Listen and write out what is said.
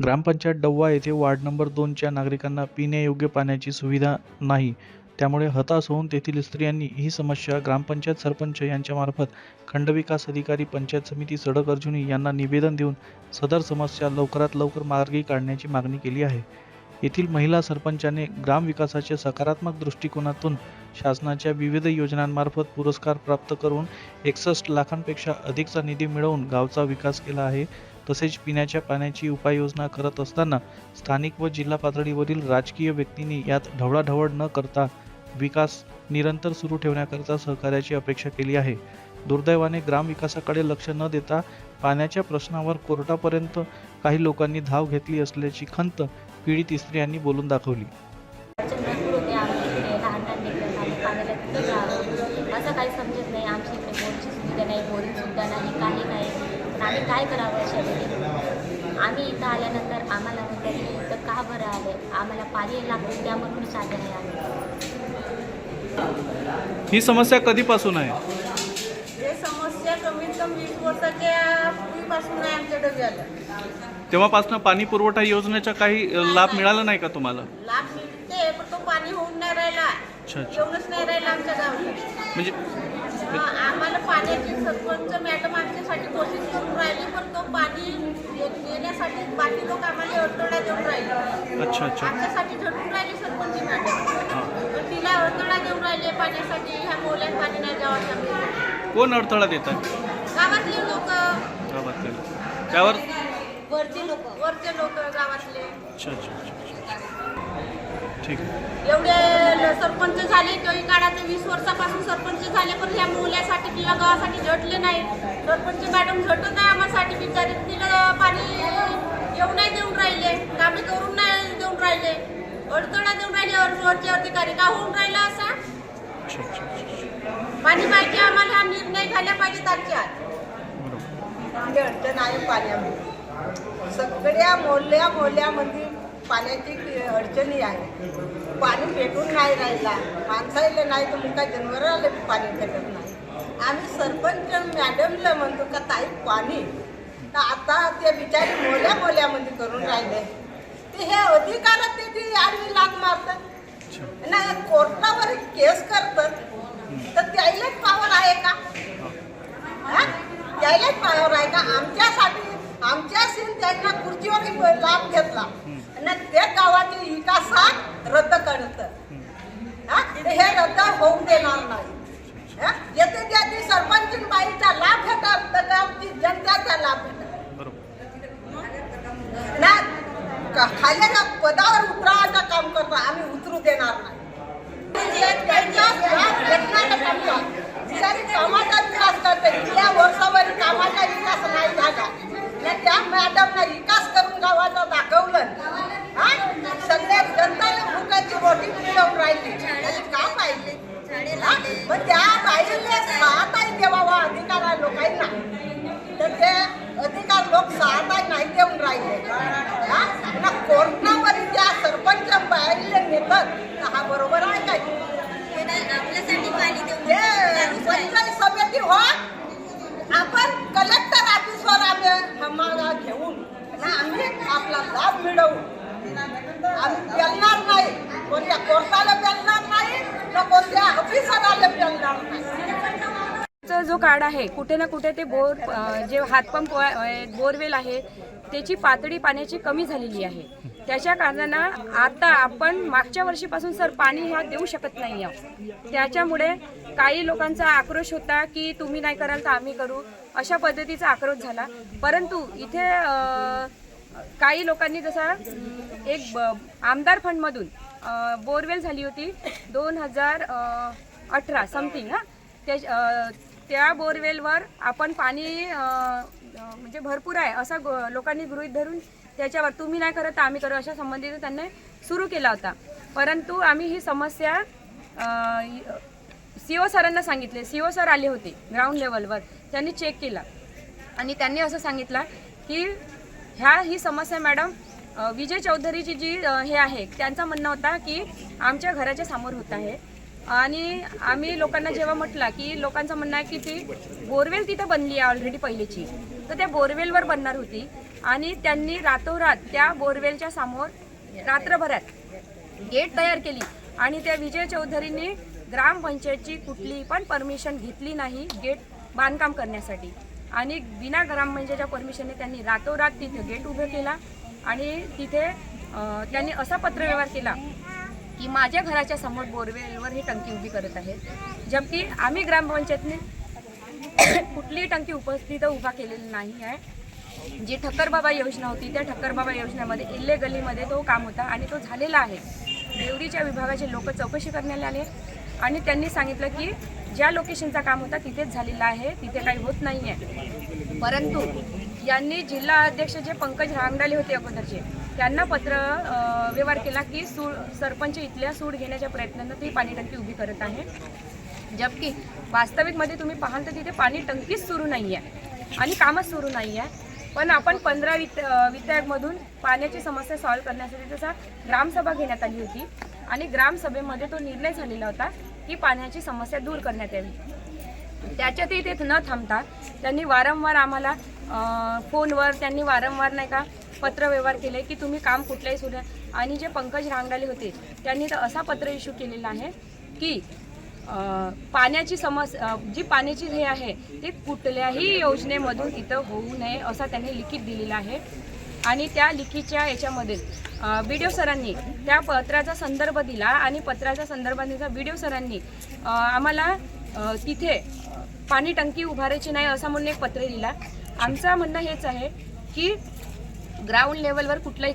ग्रामपंचायत डव्वा येथे ward number दोनच्या नागरिकांना पिण्यायोग्य पाण्याची सुविधा नाही. त्यामुळे हताश होऊन तेथील स्त्रियांनी ही समस्या ग्रामपंचायत सरपंच यांच्यामार्फत खंडविकास अधिकारी पंचायत समिती सडक अर्जुनी यांना निवेदन देऊन सदर समस्या लवकरात लवकर मार्गी काढण्याची मागणी केली आहे. येथील महिला सरपंचाने ग्रामविकासाच्या सकारात्मक दृष्टिकोनातून शासनाच्या विविध योजनांमार्फत पुरस्कार प्राप्त करून एकसष्ट लाखांपेक्षा अधिकचा निधी मिळवून गावचा विकास केला आहे. तसेच पिण्याच्या पाण्याची उपाययोजना करत असताना स्थानिक व जिल्हा पातळीवरील राजकीय व्यक्तींनी यात ढवळाढवळ न करता विकास निरंतर सुरू ठेवण्याकरिता सहकार्याची अपेक्षा केली आहे. दुर्दैवाने ग्रामविकासाकडे लक्ष न देता पाण्याच्या प्रश्नावर कोर्टापर्यंत काही लोकांनी धाव घेतली असल्याची खंत पीडित स्त्रियांनी बोलून दाखवली. असं काही समजत नाही. आमच्या इकडे बोरची सुविधा नाही बोरिंगसुद्धा नाही काही नाही. आम्ही काय करावं अशा वेळी आम्ही इथं आल्यानंतर आम्हाला म्हणतात की इथं का बरं आले? आम्हाला पाणी लागतं त्या म्हणून साधं आहे आम्ही ही समस्या कधीपासून आहे? हे समस्या कमीत कमी वीस वर्षाच्या पूर्वीपासून आहे आमच्या डब्याला. तेव्हापासून पाणी पुरवठा योजनेचा काही लाभ मिळाला नाही का तुम्हाला? लाभ मिळते पण तो पाणी होऊन नाही राहिला. अच्छा नाही राहिला आमच्या गावाला म्हणजे आम्हाला पाण्याची सरपंच मॅडम आमच्यासाठी कोशिश करून राहिली पण तो पाणी येण्यासाठी बाकी लोक आम्हाला अडथळा देऊन राहिले. अच्छा अच्छा. आमच्यासाठी झटून राहिली सरपंच मॅडम. पण तिला अडथळा देऊन राहिले पाण्यासाठी. ह्या मोल्यात पाणी नाही जावं सांगते कोण अडथळा देतात गावातले लोक. गावातले त्यावर? वरचे लोक. वरचे लोक गावातले. अच्छा अच्छा अच्छा अच्छा. ठीक. आहे एवढे सरपंच झाले काही काळात वीस वर्षापासून सरपंच झाले पण ह्या मुलासाठी गावासाठी झटले नाही सरपंच मॅडम झटत नाही आम्हासाठी बिचारी तिला पाणी येऊ नाही देऊन राहिले. कामे करून नाही देऊन राहिले. अडचणा देऊन राहिले वरचे अधिकारी. का होऊन राहिला असा? पाणी पाहिजे आम्हाला हा निर्णय झाला पाहिजे आजच्या आज म्हणजे अडचण आहे पाण्यामध्ये. सगळ्या मोहल्ल्या मोहल्ल्यामध्ये पाण्याची अडचणी आहे. पाणी भेटून नाही राहिला. माणसाला नाही तर मग काय जनावराला पाणी भेटत नाही. आम्ही सरपंच मॅडमला म्हणतो का ताई पाणी. तर आता ते बिचारी मोल्या मोल्यामध्ये करून राहिले. ते हे अधिकार ते ती आडवी लाग मारतात. ना कोर्टावर केस करतात. तर त्यालाच पावर आहे का? हा? त्यालाच पावर आहे का? आमच्यासाठी आमच्या सीन त्यांना खुर्चीवर लाभ घेतला. आणि त्या गावाची विकासात रद्द करत हा? हे रद्द होऊ देणार नाही. हा? येथे ज्याची सरपंच बाईचा लाभ घेतात तर गावची जनताचा लाभ घेतात बरोबर ना का- खाल्याच्या पदावर उतरावायचं काम करतो आम्ही उतरू देणार नाही हा बरोबर आहे काय पंचायत समिती हो आपण कलेक्टर ऑफिसवर आम्ही घेऊन. आणि आम्ही आपला लाभ मिळवू. आम्ही पेलणार नाही. कोणत्या कोर्टाला पेलणार नाही ना कोणत्या ऑफिसराला पेलणार नाही. जो कार्ड आहे कुठे ना कुठे ते बोर जे हातपंप बोरवेल आहे त्याची पातळी पाण्याची कमी झालेली आहे. त्याच्या कारणानं आता आपण मागच्या वर्षीपासून सर पाणी ह्या देऊ शकत नाही आहोत त्याच्यामुळे काही लोकांचा आक्रोश होता की तुम्ही नाही कराल तर आम्ही करू. अशा पद्धतीचा आक्रोश झाला. परंतु इथे काही लोकांनी जसा एक ब- आमदार फंडमधून बोरवेल झाली होती दोन हजार अठरा समथिंग हां. त्या त्या बोरवेलवर आपण पाणी म्हणजे भरपूर आहे असं गो- लोकांनी गृहित धरून त्याच्यावर तुम्ही नाही करत तर आम्ही करू. अशा संबंधित त्यांनी सुरू केला होता. परंतु आम्ही ही समस्या सी ओ सरांना सांगितले. सी ओ सर आले होते ग्राउंड लेवलवर त्यांनी चेक केला. आणि त्यांनी असं सांगितलं की ह्या ही समस्या मॅडम विजय चौधरीची जी हे आहे त्यांचा म्हणणं होता की आमच्या घराच्या समोर होत आहे. आणि आम्ही लोकांना जेव्हा म्हटलं की लोकांचं म्हणणं आहे की ती बोरवेल तिथं बनली आहे ऑलरेडी पहिलीची. तर त्या बोरवेलवर बनणार होती. आणि त्यांनी रातोरात त्या बोरवेलच्या समोर रात्रभरात गेट तयार केली. आणि त्या विजय चौधरींनी ग्रामपंचायतची कुठली पण परमिशन घेतली नाही गेट बांधकाम करण्यासाठी. आणि बिना ग्रामपंचायतच्या परमिशनने त्यांनी रातोरात तिथे गेट उभं केला आणि तिथे त्यांनी असा पत्रव्यवहार केला की माझ्या घराच्या समोर बोरवेलवर ही टंकी उभी करत आहे. जबकी आम्ही ग्रामपंचायतने कुठलीही टंकी उपस्थित उभा केलेली नाही आहे. जी ठक्करबाबा योजना होती त्या ठक्करबाबा योजनेमध्ये इल्ले गलीमध्ये तो काम होता आणि तो झालेला आहे. देवडीच्या विभागाचे लोक चौकशी करण्यात आले आणि त्यांनी सांगितलं की ज्या लोकेशनचा काम होता तिथेच झालेला आहे तिथे काही होत नाही आहे परंतु यांनी जिल्हा अध्यक्ष जे पंकज रांगडाले होते अगोदरचे त्यांना पत्र व्यवहार केला की सूड सरपंच इथल्या सूड घेण्याच्या प्रयत्नानं ती पाणी टंकी उभी करत आहे. जबकी वास्तविकमध्ये तुम्ही पाहाल तर तिथे पाणी टंकीच सुरू नाही आहे आणि कामच सुरू नाही आहे पण आपण पंधरा वित विधेयकमधून पाण्याची समस्या सॉल्व्ह करण्यासाठी तसा ग्रामसभा घेण्यात आली होती. आणि ग्रामसभेमध्ये तो निर्णय झालेला होता की पाण्याची समस्या दूर करण्यात यावी. त्याच्यातही ते न थांबता त्यांनी वारंवार आम्हाला फोनवर त्यांनी वारंवार नाही का पत्रव्यवहार केले की तुम्ही काम कुठल्याही सुद्धा आणि जे पंकज रांगडाले होते त्यांनी तर असा पत्र इश्यू केलेला आहे की पाण्याची समस्या जी पाण्याची हे आहे ते कुठल्याही योजनेमधून इथं होऊ नये असा त्यांनी लिखित दिलेला आहे. आणि त्या लिखीच्या याच्यामध्ये बी डी सरांनी त्या पत्राचा संदर्भ दिला आणि पत्राच्या संदर्भात बी डी सरांनी आम्हाला तिथे पाणी टंकी उभारायची नाही असं म्हणून एक पत्र दिला. आमचं म्हणणं हेच आहे की ग्राउंड लेवलवर कुठलंही